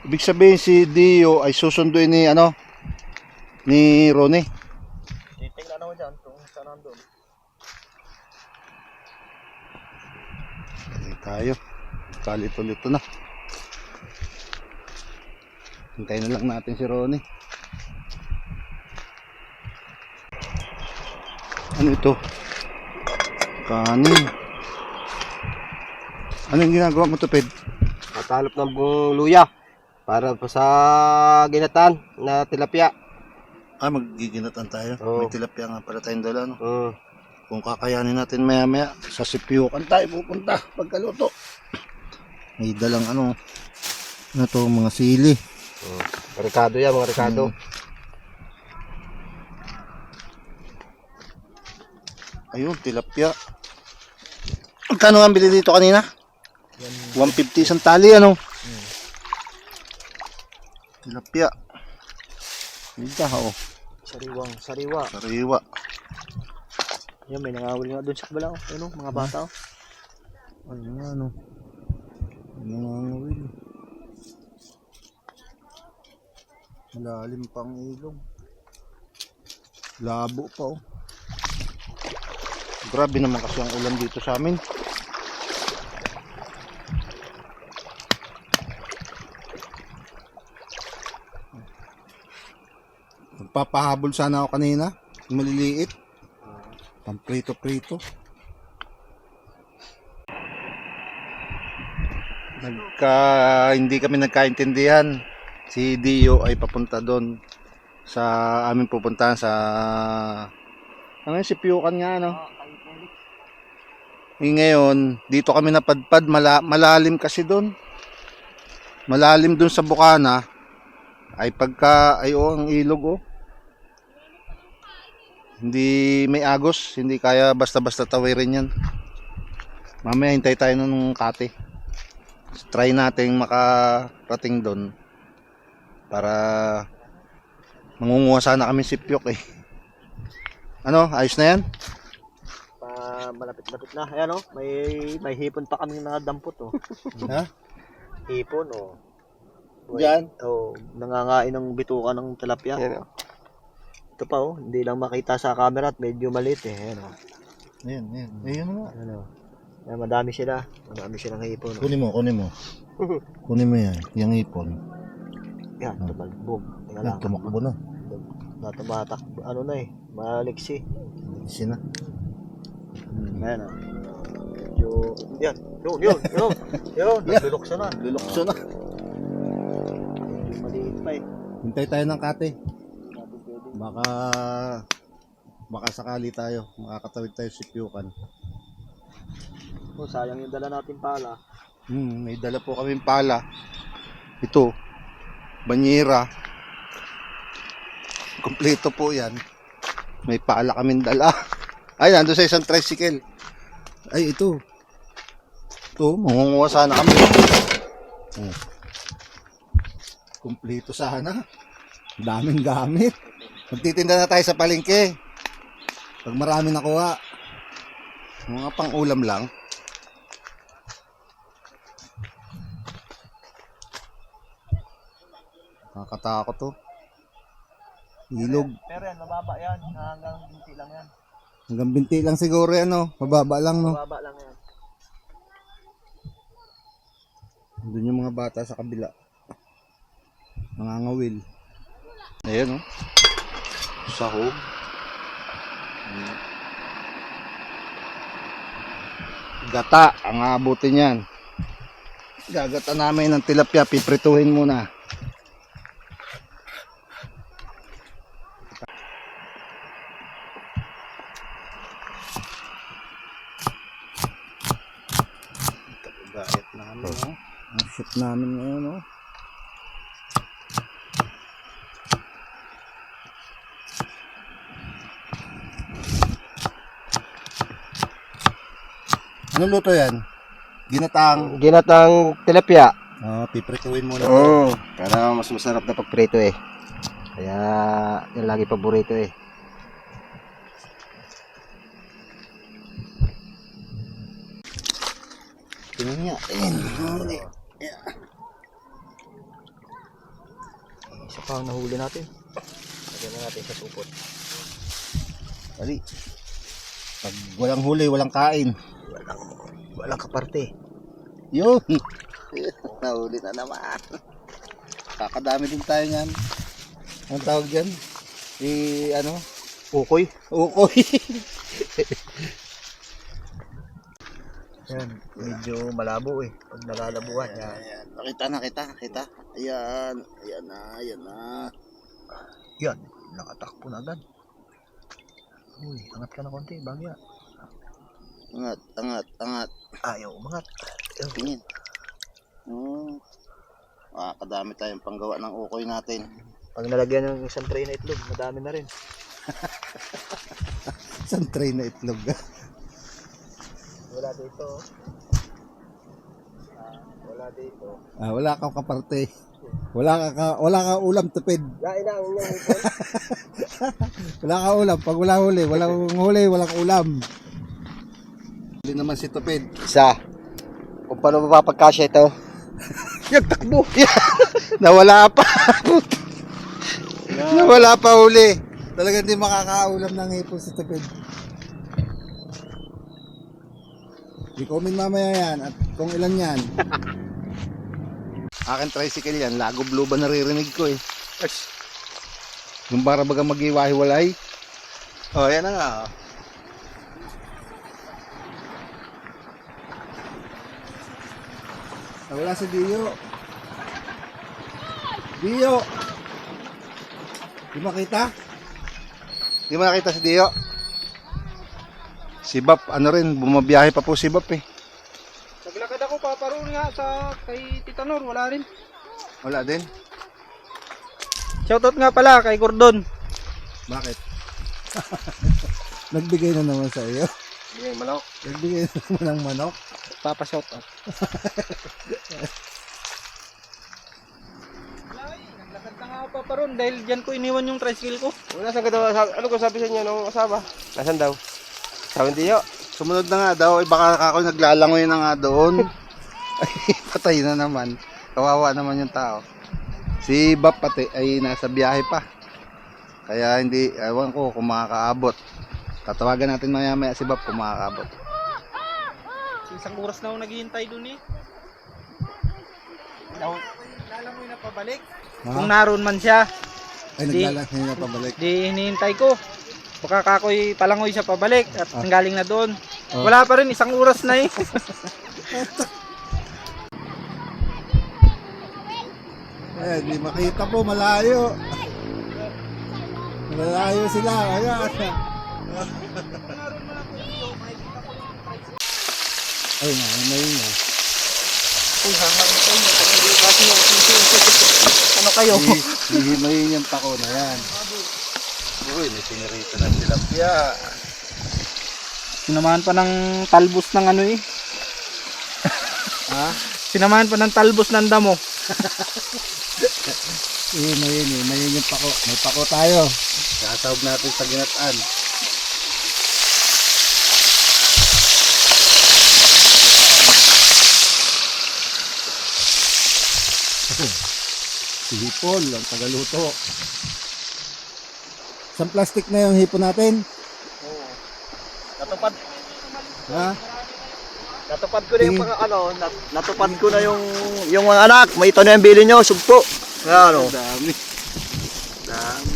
Ibig sabihin si Dio ay susunduin ni ano ni Ronnie. Titingnan ako dyan kung saan nandun. Ay, tayo. Kalito-lito na. Hintayin na lang natin si Ronnie. Ano ito? Kanin. Anong ginagawa mo to, Ped? Natalop ng buong luya. Para pa sa ginatan na tilapia. Ah, magiginatan tayo. Oo. May tilapia nga pala tayong dala, no? Mm. Kung kakayanin natin maya-maya, sa sipyukan tayo pupunta pagkaluto. May dalang ano, ano to, mga sili. Mm. Ricardo yan, mga Ricardo. Ayun, tilapia. Magkano nga bili dito kanina? 150 isang tali, ano? Tilapia. Hindi oh. Sariwang, sariwa. Sariwa. Yan, may nangawil nga doon sa kabila. oh. Ano, mga bata. oh. Ayun nga, ano. Mga ngawil. Malalim pang ilong. Labo pa, oh. Grabe naman kasi ang ulan dito sa amin. Magpapahabol sana ako kanina. Maliliit. Pamprito-prito. Nagka, hindi kami nagkaintindihan. Si Dio ay papunta doon sa amin pupuntahan sa ano yun, si Piukan nga no. Eh, ngayon, dito kami napadpad, mala, malalim kasi doon. Malalim doon sa Bukana. Ay pagka, ay oh, ang ilog oh. Hindi may agos, hindi kaya basta-basta tawirin yan. Mamaya hintay tayo ng kate. Try nating makarating doon para mangunguha sana kami sipyok eh. Ano, ayos na yan? Pa, malapit-lapit na. Ayan, oh. May, may hipon pa kami na dampot, oh. Ha? Hipon, oh. Diyan? Oh, nangangain ng bituka ng tilapia. Ito pa, oh. Hindi lang makita sa camera at medyo maliit, eh. Ayan, oh. Ayan, ayan. Ayun nga. Ayan, oh. Ayan, madami sila. Madami silang hipon, oh. Kunin mo, kunin mo. Kunin mo yan, yung ipon. Yan, tumalbog. Tingnan lang. tumakbo na. Natumatak, ano na eh. Maliksi. Isi na. Ayan, oh. Medyo, yan. Yun, yun, yun. Yun, naglulukso na. Lulokso na. Medyo maliit pa eh. Hintay tayo ng kate. Baka baka sakali tayo, makakatawid tayo sa Pyukan. Oh, sayang yung dala natin pala. Hmm, may dala po kaming pala. Ito, banyera. Kompleto po yan. May pala kaming dala. Ay, nandun sa isang tricycle. Ay, ito. Ito, mangunguha sana kami. Hmm. Kompleto sana. Daming gamit. Magtitinda na tayo sa palengke. Pag marami nakuha. Mga pang ulam lang. Nakakatakot to. Ilog. Pero yan, mababa yan. Hanggang binti lang yan. Hanggang binti lang siguro yan, no? Mababa lang, no? Mababa lang yan. Doon yung mga bata sa kabila. Mga ngawil. Ayan, no? Sahog. Ayan. Gata ang aabutin yan. Gagata namin ng tilapia. Piprituhin muna. Gayat namin, no? Ang shoot namin ngayon, no? Anong luto yan? Ginatang. Ginatang tilapia. Oh, piprituin muna. Oo. Para mas masarap na pagprito eh. Kaya yan lagi paborito eh. Tingnan niya. Isa pa ang nahuli natin. Lagyan na natin sa supot. Dali. Pag walang huli, walang kain. Walang, walang kaparte. Yun. Nahuli na naman. Kakadami din tayo niyan. Anong tawag dyan? I, ano? Ukoy. Ukoy. Yan. Medyo malabo eh. Pag nalalabuhan. Yan. Ayan. Nakita, nakita, nakita. Ayan. Ayan na, ayan na. Yan. Nakatakpo na agad. Uy, angat ka na konti. Bagya. Angat, angat, angat. Ayaw umangat. Ayun. Tingin. Hmm. Ah, kadami tayong panggawa ng ukoy natin. Pag nalagyan ng isang tray na itlog, madami na rin. Isang tray na itlog. Wala dito. Ah, wala dito. ah, wala kang kaparte. Wala ka, wala ka ulam tupid. Lain na ang ipon. Wala ka ulam. Pag wala huli, walang huli, walang ulam. Hindi naman si tupid. Isa. Kung paano mapapagkasya ito. Nagtakbo. Nawala pa. Nawala pa huli. Talagang hindi makakaulam ng hipon si tupid. I-comment mamaya yan at kung ilan yan. Akin tricycle yan, lago blue ba naririnig ko eh. Yung para baga mag-iwahiwalay. Oh, yan na nga. oh. Nawala si Dio. Dio! Di makita? Di mo nakita si Dio? Si Bap, ano rin, bumabiyahe pa po si Bap eh. Naglakad ako paparoon nga sa kay Tita Nor, wala rin. Wala din. Shoutout nga pala kay Gordon. Bakit? Nagbigay na naman sa iyo. Bigay malawak. Nagbigay na naman ng manok. Papa shoutout. Naglakad na nga ako paparoon dahil dyan ko iniwan yung tricycle ko. Wala daw, sabi, ano ko sabi sa inyo nung asawa? Nasaan daw? Sabi hindi yo. Sumunod na nga daw, eh baka ako naglalangoy na nga doon. Ay, patay na naman. Kawawa naman yung tao. Si Bap pati ay nasa biyahe pa. Kaya hindi, ewan ko kung makakaabot. Tatawagan natin maya maya si Bap kung makakaabot. Isang oras na ako naghihintay dun eh. Lalangoy na pabalik. Kung naroon man siya, Ay, Di- naglalangoy na pabalik. di hinihintay ko. Baka kakoy palangoy siya pabalik at Ah. galing na doon. Oh. Wala pa rin, isang oras na eh. Eh, di makita po, malayo. Malayo sila, ayan. Ay, na, may na. Uy, hanggang ito nyo. Kasi yung ano kayo? Hihimayin yung pako na yan. Uy, may sinirito na tilapia. Sinamahan pa ng talbos ng ano eh. Ha? Sinamahan pa ng talbos ng damo. Hihimayin, hihimayin yung pako. May pako tayo. Sasawag natin sa ginataan. si Hipol, ang tagaluto. Isang plastic na yung hipon natin. Natupad, Ha? Natupad ko na yung pang, ano, nat, natupad ko na yung, yung mga anak. May ito na yung bili nyo, sugpo. Ano? Dami. Dami.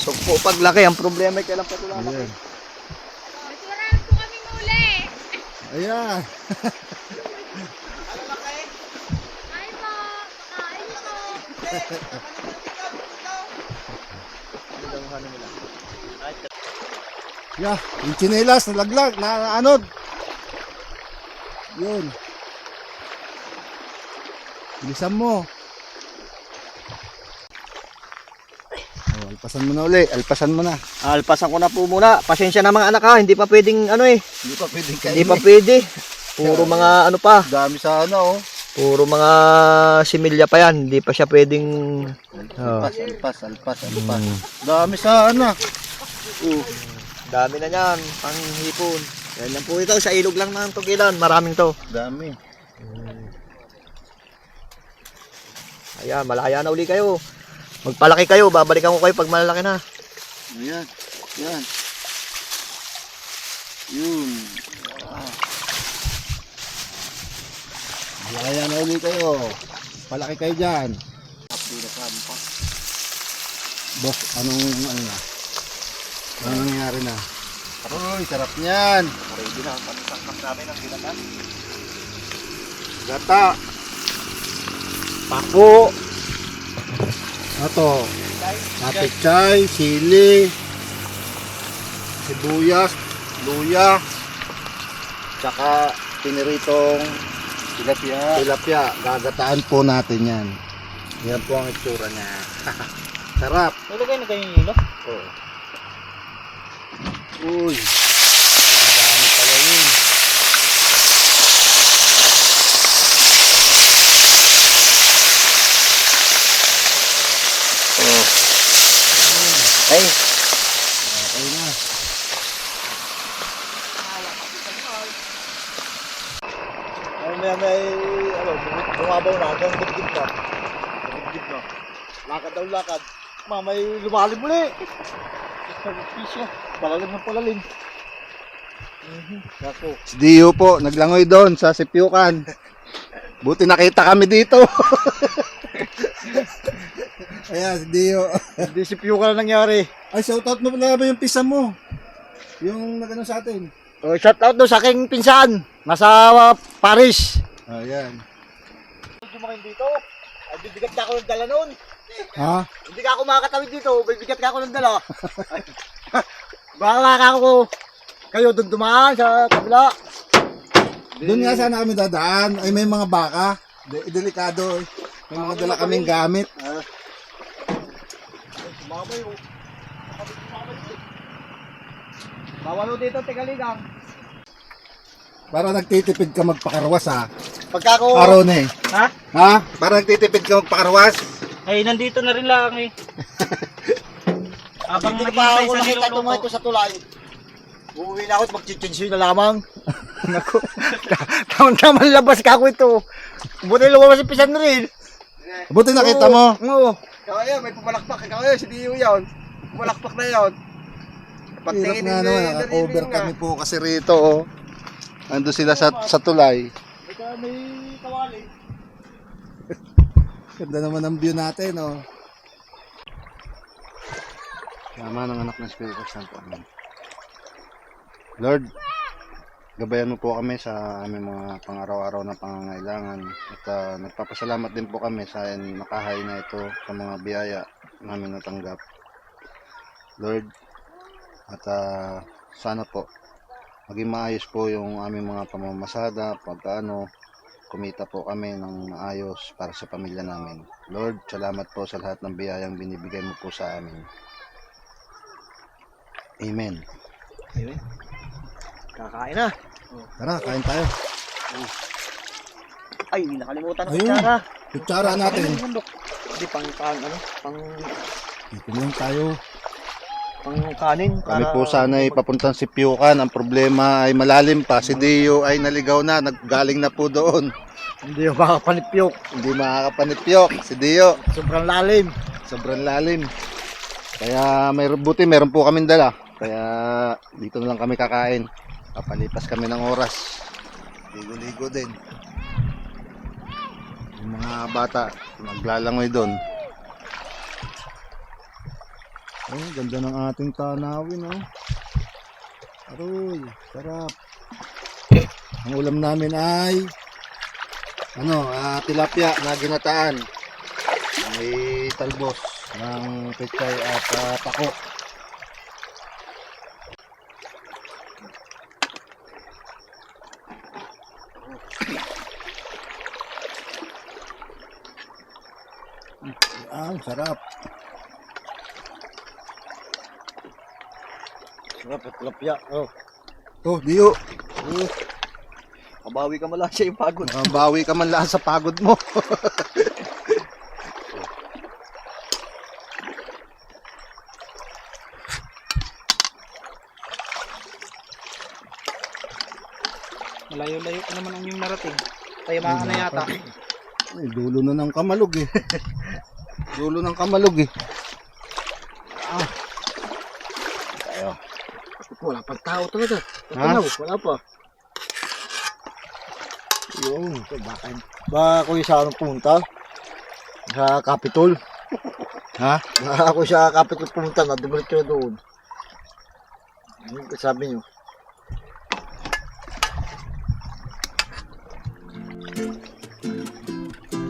Sugpo paglaki. Ang problema ay kailan pa ito lalaki. Ayan. Naturahan po kami muli. Ayan. Ay po, pakain po. Yeah, yung chinelas nalaglag, na anod. Yun. Bilisan mo. Oh, alpasan mo na uli, alpasan mo na. Alpasan ko na po muna. Pasensya na mga anak ha. Hindi pa pwedeng ano eh. Hindi pa pwedeng Hindi pa pwede. Puro mga ano pa. Dami sana oh. Puro mga similya pa yan. Hindi pa siya pwedeng... Oh. Alpas, alpas, alpas, alpas. Dami sana. Uh, dami na yan. Pang hipon. Yan lang po ito. Sa ilog lang ng tugilan. Maraming to. Dami. Ayan, malaya na uli kayo. Magpalaki kayo, babalikan ko kayo pag malalaki na. Ayan. Yan. Yun. Malaya na ulit kayo. Palaki kayo dyan. Boss, anong ano na? Anong nangyayari na? Uy, sarap niyan. Ready na, patisaksak namin ang ginatan. Gata. Pako. Ato. Kapitchay, sili, sibuyas, luya, tsaka piniritong tilapia. Tilapia. Gagataan po natin yan. Yan po ang itsura niya. Sarap. Nilagay na kayo yung hilo? Oo. Uy. Marami pala yun. Oh. Ay, Okay na. ay may may ano, bumabaw na hanggang dibdib na. Dibdib na. Lakad daw lakad. Ma, may lumalim muli. Pisyo. Palalim ng palalim. Mhm. Ako. Si Dio po, naglangoy doon sa Sipyukan. Buti nakita kami dito. Ayan, si Dio. Hindi si Piyo ka na nangyari. Ay, shoutout mo pala ba yung pisa mo? Yung nagano sa atin. Oh, shout out do sa aking pinsan. Nasa uh, Paris. Ayan. Dumakin dito. Ay, bibigat ka ako ng dala noon. Ha? Hindi ka ako makakatawid dito. Bibigat ka ako ng dala. Baka ka ako. Kayo doon dumaan sa kabila. Doon nga sana kami dadaan. Ay, may mga baka. De- delikado. eh. May mga dala kaming gamit. Sumabay oh. Sumabay oh. Bawalo dito, tegaligang. Para nagtitipid ka magpakarwas ha. Pagka ako... Aron eh. Ha? Ha? Para nagtitipid ka magpakarwas. Ay, nandito na rin lang eh. Habang Hindi pa ako sa nakita ito ito sa tulay. Uuwi na ako at magchichinsi na lamang. Naku. Taman-taman labas ka ako ito. Buti lumabas yung pisan rin. Buti nakita mo. Oo. Kaya may pumalakpak. Kaya si Dio yun. Pumalakpak na yun. Hirap nga naman. Naka-cover kami po kasi rito oh. Ando sila sa, sa tulay. Ika may. Ganda naman ang view natin oh. Tama ng anak ng Espiritu Santo. Amen. Lord, gabayan mo po kami sa aming mga pang-araw-araw na pangangailangan at ah, nagpapasalamat din po kami sa nakahay na ito sa mga biyaya namin natanggap. Lord, at ah, sana po maging maayos po yung aming mga pamamasada pagkaano kumita po kami ng maayos para sa pamilya namin. Lord, salamat po sa lahat ng biyayang binibigay mo po sa amin. Amen. Kakain na. Tara, kain tayo. Ay, nakalimutan ng Ayun. kutsara. Kutsara natin. Hindi, pang, pang, ano, pang, Dito lang tayo. Pang kanin. Kami para- po sana ay papuntang si Piukan. Ang problema ay malalim pa. Si Dio ay naligaw na. Naggaling na po doon. Hindi yung makapanipyok. Hindi makakapanipyok. Si Dio. Sobrang lalim. Sobrang lalim. Kaya may buti meron po kaming dala. Kaya dito na lang kami kakain. Papalipas kami ng oras. Ligo-ligo din. Yung mga bata, maglalangoy doon. Oh, ganda ng ating tanawin, oh. Aroy, sarap. Ang ulam namin ay ano, ah, tilapia na ginataan. May talbos ng pechay at ah, pako. Ah, sarap. At lapya. Oh. Oh, Dio. Kabawi ka mala siya yung pagod. Nakabawi ka man lang sa pagod mo. Malayo-layo pa naman ang yung narating. Tayo mga na yata. Ay, dulo na ng kamalog eh. Dulo ng kamalog eh. Wala pang tao talaga. Ha? Ano, wala pa. Yung, baka, baka ako yung sa anong punta? Sa Capitol. Ha? Baka ako sa Capitol pumunta na, dumiretso na doon. Ano sabi niyo?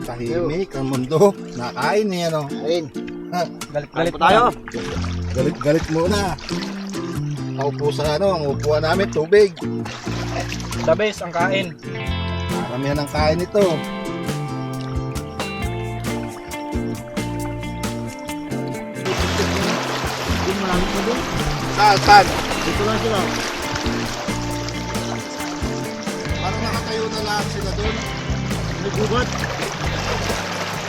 Tahimik ang mundo. Nakain niya no. Ayun. Galit tayo. Galit galit muna. Naupo sa ano, ang upuan namin tubig. The best ang kain. Maramihan ang kain ito. Doon malapit na doon. Saan, saan? Dito lang sila. Parang nakatayo na lang sila doon. May gubat.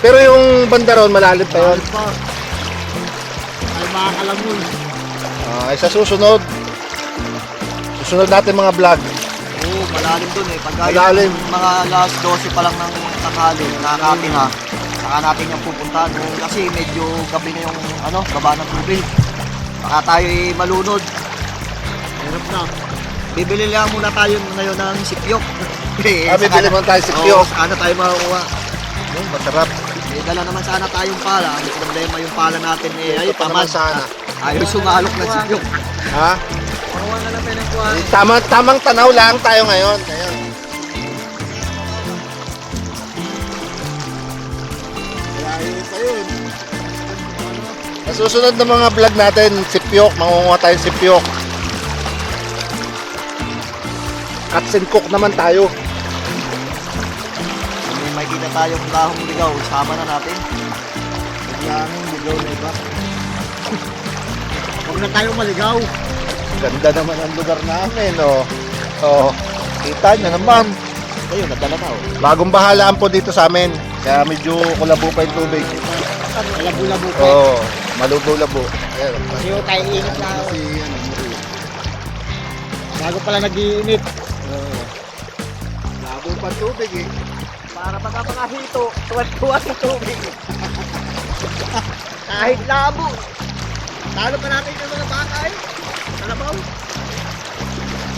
Pero yung bandaron malalim pa yun. Ayun pa. Ay makakalamon. Ah, ay sa susunod. Susunod natin mga vlog. Oo, malalim doon eh. Pag Malalim. mga last 12 pa lang ng tanghali, nakakati na. Saka natin yung pupuntahan Kung kasi medyo gabi na yung ano, baba ng tubig. Baka tayo eh, malunod. Hirap na. Bibili lang muna tayo ngayon ng sipyok. eh, Ah, bibili muna tayo sipyok. Oo, sana tayo makukuha. Yung masarap. Eh, dala naman sana tayong pala. Ang problema yung pala natin eh, ay tamad. sana. Ayaw sumalok ng sipyok. Ha? Pakuha na lang. Eh, Tama, tamang tanaw lang tayo ngayon. Ngayon. Sa susunod na mga vlog natin, sipyok, mangunguha tayo sipyok. Cuts and cook naman tayo. May makikita tayong lahong ligaw, sama na natin. Lahong ligaw na iba. Na tayo maligaw. Ganda naman ang lugar namin, oh. Oh, kita nyo naman. Ayun, nadala na oh. Bagong bahalaan po dito sa amin. Kaya medyo kulabo pa yung tubig. Labo-labo pa. Oo, oh, malabo-labo. Ayan, Hindi tayo init na. si ano, Bago pala nag-iinit. labo pa tubig eh. Para pagka mga hito, tuwan-tuwa sa tubig. Kahit labo. Talo pa natin yung mga baka eh. Kalabaw.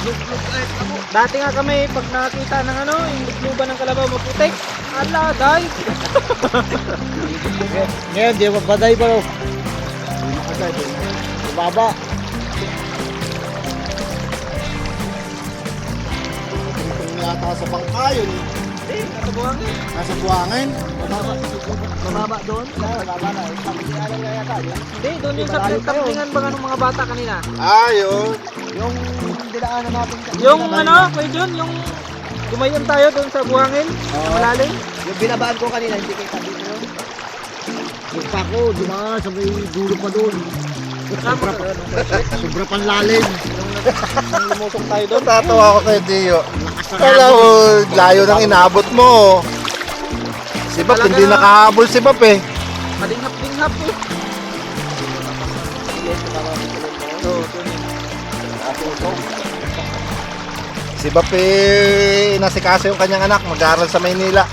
Lug-lug kahit labo. Dati nga kami, pag nakakita ng ano, yung lukluban ng kalabaw maputik. Ala, day. Ngayon, di ba baday ba ro? Baday. Baba. Kung yata sa bangkayon, Hindi, natabuhan nga. nasa buhangin. Mababa. Doon? Mababa na. Yun. Hindi, doon yung sa pinagtampingan ba ng mga bata kanina. Ayun. Yung dinaanan natin. Yung ano, Kuya Jun, yung gumayon tayo doon sa buhangin, na malalim. Yung binabaan ko kanina, hindi kayo tabi ko. Yung pa ko, dumaan sa may dulo pa doon. Sobra pa, sobra pang lalim. Nung lumusok tayo doon. Natatawa ako kay Dio. Na Kala ko, layo ng inabot mo. Si Bap, Talaga hindi na- nakahabol si Bap eh. Madinghap-dinghap eh. Oo. Si Bap eh, nasikaso yung kanyang anak, mag-aaral sa Maynila.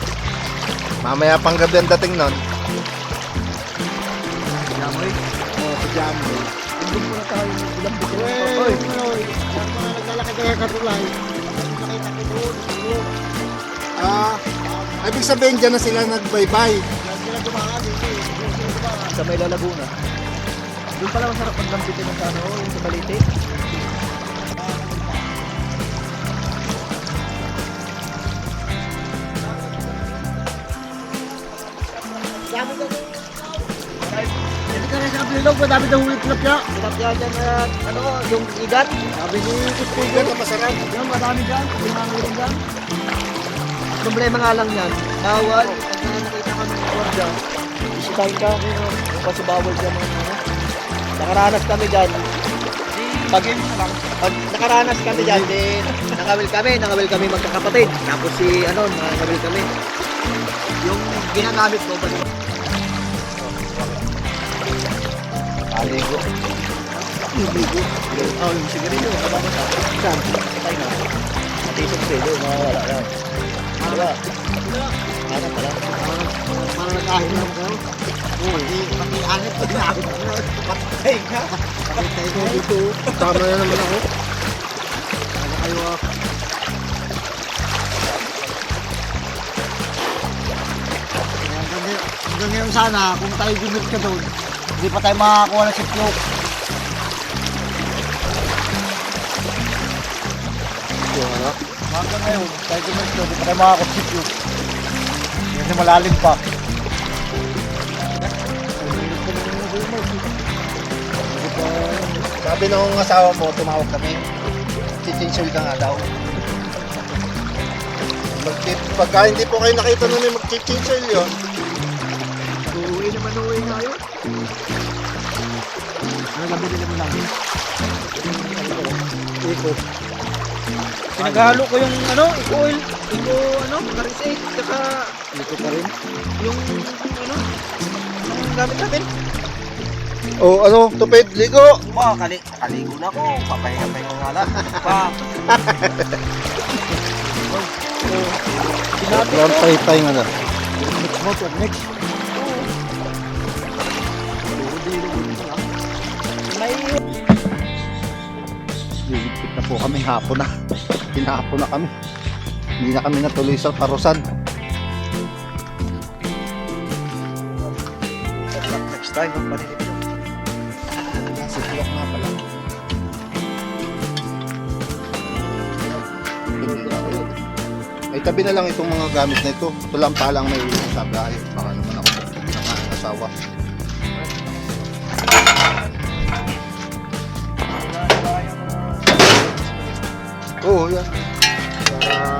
Mamaya pang gabi ang dating nun. Jamoy. Oh, si Jambo. Andun muna tayo ng ilang buto. Oy, ano, yung mga naglalaki kaya katulay. Ah, ibig sabihin dyan na sila nagbaybay. Sa may lalaguna. Doon pala masarap paglambitin ng sa ano, yung sa balite. Rin kabilog, madami daw huli tilapia. Tilapia dyan na, ano, yung igat. Sabi ni Kuspigan. na masarap. Yan, madami dyan. Yung mga ngayon dyan. Problema nga lang yan. Bawal. Pag na nakita ka ng gwardiya, isitahin ka kung ano, kasi bawal dyan ng ano. Nakaranas kami dyan. Pag, pag nakaranas kami dyan, di, nakawil kami, nakawil kami magkakapatid. Tapos si, ano, nakawil kami. Yung ginagamit ko, balik Aligo. Oh, yung sigarilyo, kababa sa Saan? Patay na. Matisok sa'yo, mawawala yan. Wala. Wala pala. Parang nag-ahil lang kayo. Pati, pati anit ko ko na. Patay ka. Patay ko dito. Tama na naman ako. Ano kayo ah? Hanggang ngayon, hanggang ngayon sana, kung tayo gumit ka doon, hindi pa tayo makakakuha ng siklok. Hanggang ngayon, tayo ka, hindi pa tayo makakakuha ng siklok. Kasi malalim pa. Sabi nung asawa mo, tumawag kami. Chichinsel ka nga daw. Mag pagka hindi po kayo nakita nun yung mag-chichinsel yun, Nga yun. Ano labi nila mo lang? Ikot. Pinaghalo ko yung ano, eco oil, eco ano, karisay, tsaka Ikot pa rin. yung ano, yung gamit natin. Oh, ano, tupid, ligo. Ba, kali, kaligo na ako. Papahinga-pahinga nga lang. Pa, Round pay-pay nga na. Next next. Na po kami, hapon na. Tinahapon na kami. Hindi na kami natuloy sa parusan. Next time, ang panilig ko. Nasa tulak nga pala. Ay tabi na lang itong mga gamit na ito. Ito lang palang may ulo sa bahay. Baka naman ako ng aking Oo, yan. Para,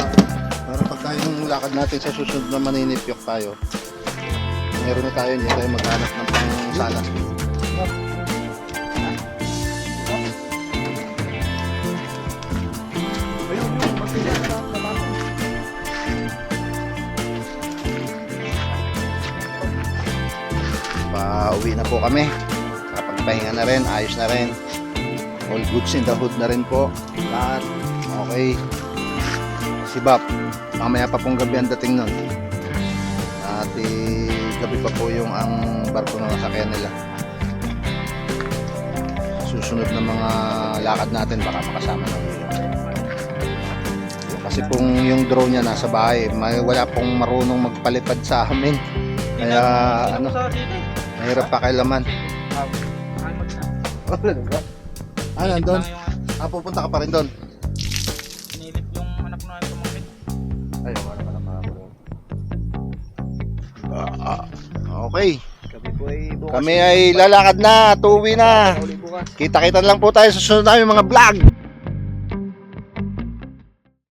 para pag tayo ng lakad natin sa susunod na maninipyok tayo, meron na tayo, hindi tayo maghanap ng pang salas. Ayun, yun. Magpila na lang naman. Pauwi na po kami. Nakapagpahinga na rin, ayos na rin. All goods in the hood na rin po. Lahat. Okay. Si Bap, mamaya pa pong gabi ang dating nun. At eh, gabi pa po yung ang barko na nasakyan nila. Susunod na mga lakad natin, baka makasama na yun. Kasi kung yung drone niya nasa bahay, may, wala pong marunong magpalipad sa amin. Kaya ano. Mahirap pakialaman. Ay, mag Ah, nandun? Lang yung Ah, pupunta ka pa rin doon. Kami ay lalakad na, tuwi na. Kita-kita lang po tayo sa susunod namin mga vlog.